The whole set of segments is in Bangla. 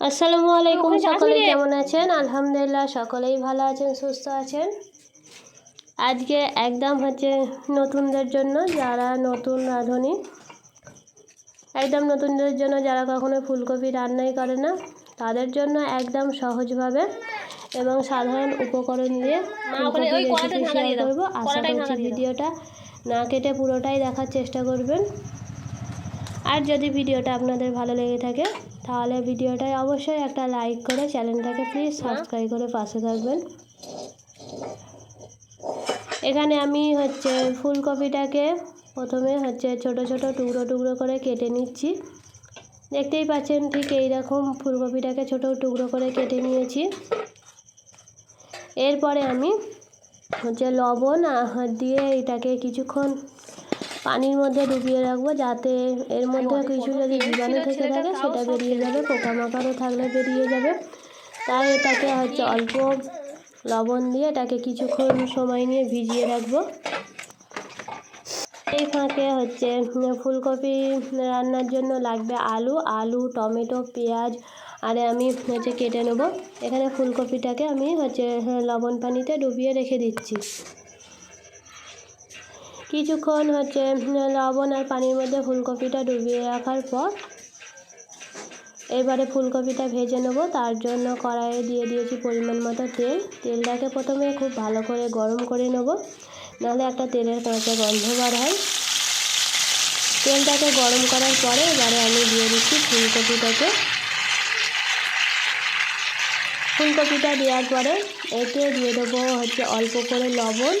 আসসালামু আলাইকুম ওখানে সকলে কেমন আছেন? আলহামদুলিল্লাহ সকলেই ভালো আছেন সুস্থ আছেন। আজকে একদম হচ্ছে নতুনদের জন্য যারা নতুন রাঁধুনি একদম নতুনদের জন্য যারা কখনো ফুলকপি রান্নাই করে না তাদের জন্য একদম সহজভাবে এবং সাধারণ উপকরণ দিয়ে ফুলকপি রেসিপি শেয়ার করব। আশা করছি। ভিডিওটা না কেটে পুরোটাই দেখার চেষ্টা করবেন। আর যদি ভিডিওটা আপনাদের ভালো লেগে থাকে তাহলে ভিডিওটায় অবশ্যই একটা লাইক করে চ্যানেলটাকে প্লিজ সাবস্ক্রাইব করে পাশে থাকবেন। এখানে আমি হচ্ছে ফুলকপিটাকে প্রথমে হচ্ছে ছোট ছোট টুকরো টুকরো করে কেটে নিচ্ছি। দেখতেই পাচ্ছেন ঠিক এই রকম ফুলকপিটাকে ছোট টুকরো করে কেটে নিয়েছি। এরপরে আমি হচ্ছে লবণ দিয়ে এটাকে কিছুক্ষণ পানির মধ্যে ডুবিয়ে রাখব যাতে এর মধ্যে কিছু যদি জীবাণু থেকে থাকে সেটা বেরিয়ে যাবে পোকামাকড়ও থাকলে বেরিয়ে যাবে। তাই এটাকে হচ্ছে অল্প লবণ দিয়ে এটাকে কিছুক্ষণ সময় নিয়ে ভিজিয়ে রাখব। এই ফাঁকে হচ্ছে ফুলকপি রান্নার জন্য লাগবে আলু আলু টমেটো পেঁয়াজ আরে আমি হচ্ছে কেটে নেব। এখানে ফুলকপিটাকে আমি হচ্ছে লবণ পানিতে ডুবিয়ে রেখে দিচ্ছি। কিছুক্ষণ হচ্ছে লবণ আর পানির মধ্যে ফুলকপিটা ডুবিয়ে রাখার পর এবারে ফুলকপিটা ভেজে নেব। তার জন্য কড়াইয়ে দিয়ে দিয়েছি পরিমাণ মতো তেল। তেলটাকে প্রথমে খুব ভালো করে গরম করে নেব। নাহলে একটা তেলের কাঁচা গন্ধ বার হয়। তেলটাকে গরম করার পরে এবারে আমি দিয়ে দিচ্ছি ফুলকপিটাকে। ফুলকপিটা দেওয়ার পরে এতে দিয়ে দেবো হচ্ছে অল্প করে লবণ।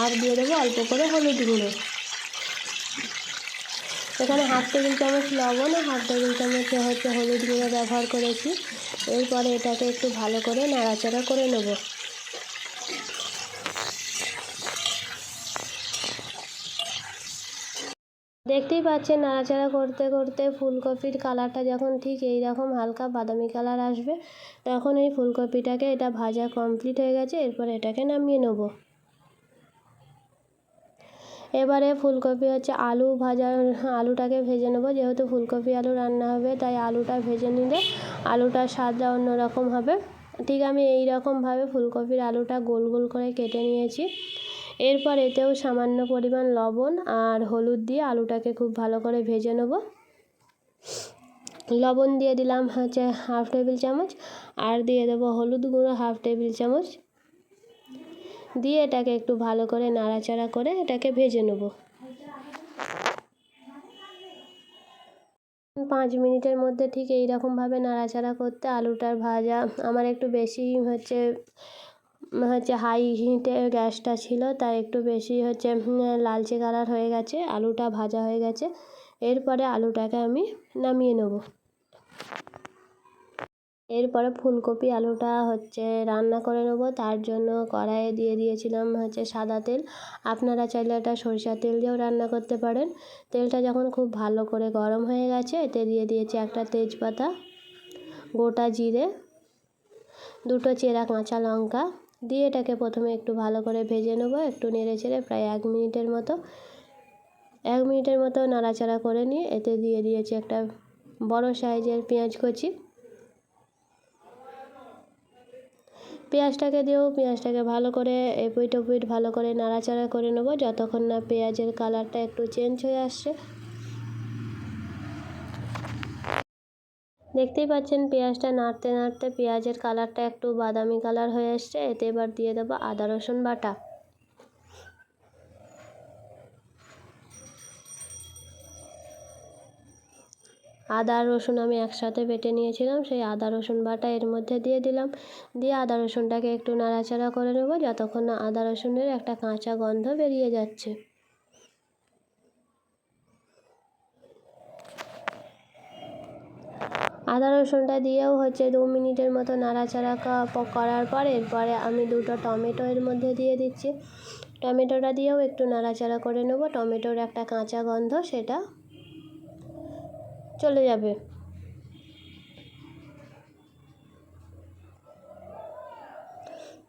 আর দিয়ে দেবো অল্প করে হলুদ গুঁড়ো। এখানে হাফ টেবিল চামচ লবণ আর হাফ টেবিল চামচ হচ্ছে হলুদ গুঁড়ো ব্যবহার করেছি। এরপরে এটাকে একটু ভালো করে নাড়াচাড়া করে নেব। দেখতেই পাচ্ছেন নাড়াচাড়া করতে করতে ফুলকপির কালারটা যখন ঠিক এই রকম হালকা বাদামি কালার আসবে, তখন এই ফুলকপিটাকে এটা ভাজা কমপ্লিট হয়ে গেছে, এরপর এটাকে নামিয়ে নেব। এবারে ফুলকপি হচ্ছে আলু ভাজা, আলুটাকে ভেজে নেব। যেহেতু ফুলকপি আলু রান্না হবে, তাই আলুটা ভেজে নিলে আলুটার স্বাদটা অন্যরকম হবে। ঠিক আমি এই রকমভাবে ফুলকপির আলুটা গোল গোল করে কেটে নিয়েছি। এরপর এতেও সামান্য পরিমাণ লবণ আর হলুদ দিয়ে আলুটাকে খুব ভালো করে ভেজে নেব। লবণ দিয়ে দিলাম হচ্ছে হাফ টেবিল চামচ, আর দিয়ে দেবো হলুদ গুঁড়ো হাফ টেবিল চামচ। দিয়ে এটাকে একটু ভালো করে নাড়াচাড়া করে এটাকে ভেজে নেব। পাঁচ মিনিটের মধ্যে ঠিক এই রকমভাবে নাড়াচাড়া করতে আলুটার ভাজা আমার একটু বেশি হচ্ছে হচ্ছে হাই হিটে গ্যাসটা ছিল, তাই একটু বেশি হচ্ছে লালচে কালার হয়ে গেছে, আলুটা ভাজা হয়ে গেছে। এরপরে আলুটাকে আমি নামিয়ে নেব। এরপরে ফুলকপি, আলুটা হচ্ছে রান্না করে নেব। তার জন্য কড়াইয়ে দিয়ে দিয়েছিলাম হচ্ছে সাদা তেল। আপনারা চাইলে এটা সরিষার তেল দিয়েও রান্না করতে পারেন। তেলটা যখন খুব ভালো করে গরম হয়ে গেছে, এতে দিয়ে দিয়েছি একটা তেজপাতা, গোটা জিরে, দুটো চেরা কাঁচা লঙ্কা। দিয়ে এটাকে প্রথমে একটু ভালো করে ভেজে নেব, একটু নেড়ে চেড়ে প্রায় এক মিনিটের মতো। এক মিনিটের মতো নাড়াচাড়া করে নিয়ে এতে দিয়ে দিয়েছি একটা বড় সাইজের পেঁয়াজ কচি। পেঁয়াজটাকে দিয়েও পেঁয়াজটাকে ভালো করে এপিট ওপিট ভালো করে নাড়াচাড়া করে নেব যতক্ষণ না পেঁয়াজের কালারটা একটু চেঞ্জ হয়ে আসছে। দেখতেই পাচ্ছেন পেঁয়াজটা নাড়তে নাড়তে পেঁয়াজের কালারটা একটু বাদামি কালার হয়ে আসছে। এতে এবার দিয়ে দেবো আদা রসুন বাটা। আদা, রসুন আমি একসাথে বেটে নিয়েছিলাম। সেই আদা, রসুন বাটা এর মধ্যে দিয়ে দিলাম। দিয়ে আদা, রসুনটাকে একটু নাড়াচাড়া করে নেব যতক্ষণ না আদা, রসুনের একটা কাঁচা গন্ধ বেরিয়ে যাচ্ছে। আদা, রসুনটা দিয়েও হচ্ছে দু মিনিটের মতো নাড়াচাড়া করার পর এরপরে আমি দুটো টমেটো এর মধ্যে দিয়ে দিচ্ছি। টমেটোটা দিয়েও একটু নাড়াচাড়া করে নেব। টমেটোর একটা কাঁচা গন্ধ সেটা চলে যাবে।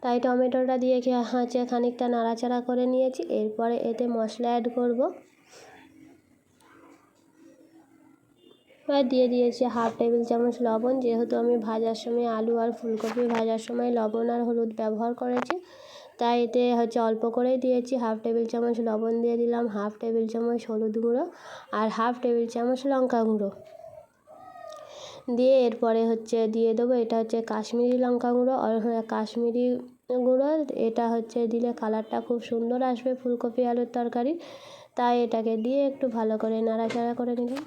তাই টমেটোটা দিয়ে হচ্ছে খানিকটা নাড়াচাড়া করে নিয়েছি, এরপরে এতে মশলা অ্যাড করব। এবার দিয়ে দিয়েছি হাফ টেবিল চামচ লবণ, যেহেতু আমি ভাজার সময় আলু আর ফুলকপি ভাজার সময় লবণ আর হলুদ ব্যবহার করেছি তাই এতে হচ্ছে অল্প করেই দিয়েছি। হাফ টেবিল চামচ লবণ দিয়ে দিলাম হাফ টেবিল চামচ হলুদ গুঁড়ো আর হাফ টেবিল চামচ লঙ্কা গুঁড়ো। দিয়ে এরপরে হচ্ছে দিয়ে দেবো এটা হচ্ছে কাশ্মীরি লঙ্কা গুঁড়ো। আর হ্যাঁ, কাশ্মীরি গুঁড়ো এটা হচ্ছে দিলে কালারটা খুব সুন্দর আসবে ফুলকপি আলুর তরকারি। তাই এটাকে দিয়ে একটু ভালো করে নাড়াচাড়া করে নিলাম।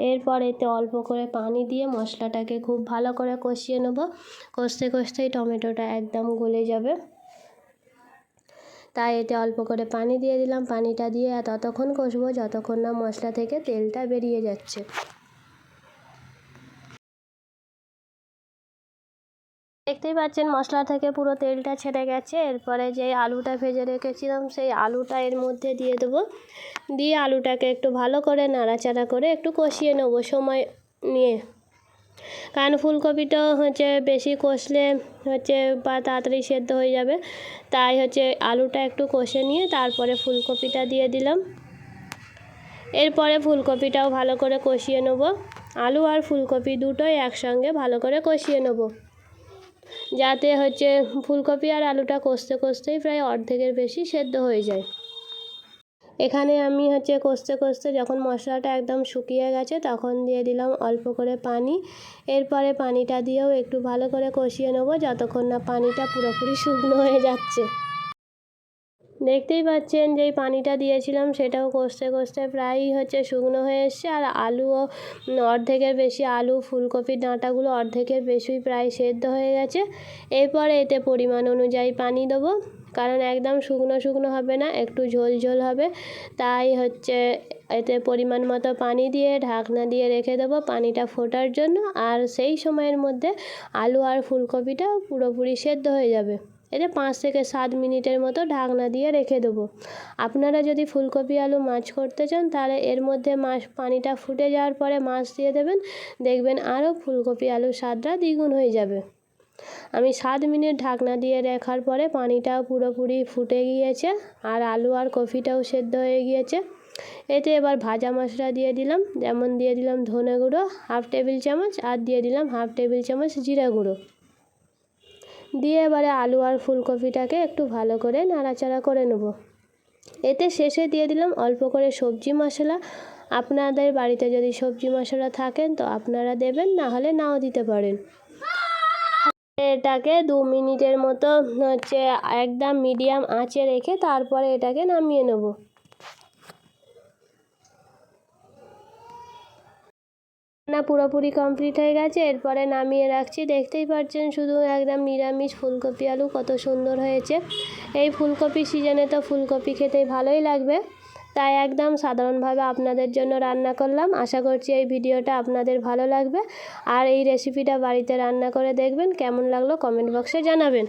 এরপর এতে অল্প করে পানি দিয়ে মশলাটাকে খুব ভালো করে কষিয়ে নেব। কষতে কষতেই টমেটোটা একদম গলে যাবে। তাই এতে অল্প করে পানি দিয়ে দিলাম। পানিটা দিয়ে ততক্ষণ কষবো যতক্ষণ না মশলা থেকে তেলটা বেরিয়ে যাচ্ছে। দেখতেই পাচ্ছেন মশলা থেকে পুরো তেলটা ছেড়ে গেছে। এরপরে যে আলুটা ভেজে রেখেছিলাম, সেই আলুটা এর মধ্যে দিয়ে দেবো। দিয়ে আলুটাকে একটু ভালো করে নাড়াচাড়া করে একটু কষিয়ে নেব সময় নিয়ে। কারণ ফুলকপিটা হচ্ছে বেশি কষলে হচ্ছে বা তাড়াতাড়ি সেদ্ধ হয়ে যাবে। তাই হচ্ছে আলুটা একটু কষে নিয়ে তারপরে ফুলকপিটা দিয়ে দিলাম। এরপরে ফুলকপিটাও ভালো করে কষিয়ে নেব। আলু আর ফুলকপি দুটোই একসঙ্গে ভালো করে কষিয়ে নেব। যাতে হচ্ছে ফুলকপি আর আলুটা কষতে কষতেই প্রায় অর্ধেকের বেশি সেদ্ধ হয়ে যায়। এখানে আমি হচ্ছে কষতে কষতে যখন মশলাটা একদম শুকিয়ে গেছে তখন দিয়ে দিলাম অল্প করে পানি। এরপরে পানিটা দিয়েও একটু ভালো করে কষিয়ে নেব, যতক্ষণ না পানিটা পুরোপুরি শুকনো হয়ে যাচ্ছে। দেখতেই পাচ্ছেন যেই পানিটা দিয়েছিলাম, সেটাও কষতে কষতে প্রায়ই হচ্ছে শুকনো হয়ে এসছে। আর আলুও অর্ধেকের বেশি আলু, ফুলকপির ডাঁটাগুলো অর্ধেকের বেশি প্রায় সেদ্ধ হয়ে গেছে। এরপরে এতে পরিমাণ অনুযায়ী পানি দেবো, কারণ একদম শুকনো শুকনো হবে না, একটু ঝোল ঝোল হবে। তাই হচ্ছে এতে পরিমাণ মতো পানি দিয়ে ঢাকনা দিয়ে রেখে দেবো পানিটা ফোটার জন্য। আর সেই সময়ের মধ্যে আলু আর ফুলকপিটা পুরোপুরি সেদ্ধ হয়ে যাবে। এতে পাঁচ থেকে সাত মিনিটের মতো ঢাকনা দিয়ে রেখে দেবো। আপনারা যদি ফুলকপি, আলু, মাছ করতে চান, তাহলে এর মধ্যে মাছ, পানিটা ফুটে যাওয়ার পরে মাছ দিয়ে দেবেন। দেখবেন আরও ফুলকপি, আলুর স্বাদটা দ্বিগুণ হয়ে যাবে। আমি সাত মিনিট ঢাকনা দিয়ে রাখার পরে পানিটাও পুরোপুরি ফুটে গিয়েছে আর আলু আর কফিটাও সেদ্ধ হয়ে গিয়েছে। এতে এবার ভাজা মশলা দিয়ে দিলাম। যেমন দিয়ে দিলাম ধনে গুঁড়ো, হাফ টেবিল চামচ, আর দিয়ে দিলাম হাফ টেবিল চামচ জিরা গুঁড়ো। দিয়ে এবারে আলু আর ফুলকপিটাকে একটু ভালো করে নাড়াচাড়া করে নেব। এতে শেষে দিয়ে দিলাম অল্প করে সবজি মশলা। আপনাদের বাড়িতে যদি সবজি মশলা থাকেন তো আপনারা দেবেন, না হলে নাও দিতে পারেন। এটাকে দু মিনিটের মতো হচ্ছে একদম মিডিয়াম আঁচে রেখে তারপরে এটাকে নামিয়ে নেব। না পুরোপুরি কমপ্লিট হয়ে গেছে, এরপরে নামিয়ে রাখছি। দেখতেই পাচ্ছেন শুধু একদম নিরামিষ ফুলকপি আলু কত সুন্দর হয়েছে। এই ফুলকপি সিজনে তো ফুলকপি খেতে ভালোই লাগবে। তাই একদম সাধারণভাবে আপনাদের জন্য রান্না করলাম। আশা করছি এই ভিডিওটা আপনাদের ভালো লাগবে। আর এই রেসিপিটা বাড়িতে রান্না করে দেখবেন, কেমন লাগল কমেন্ট বক্সে জানাবেন।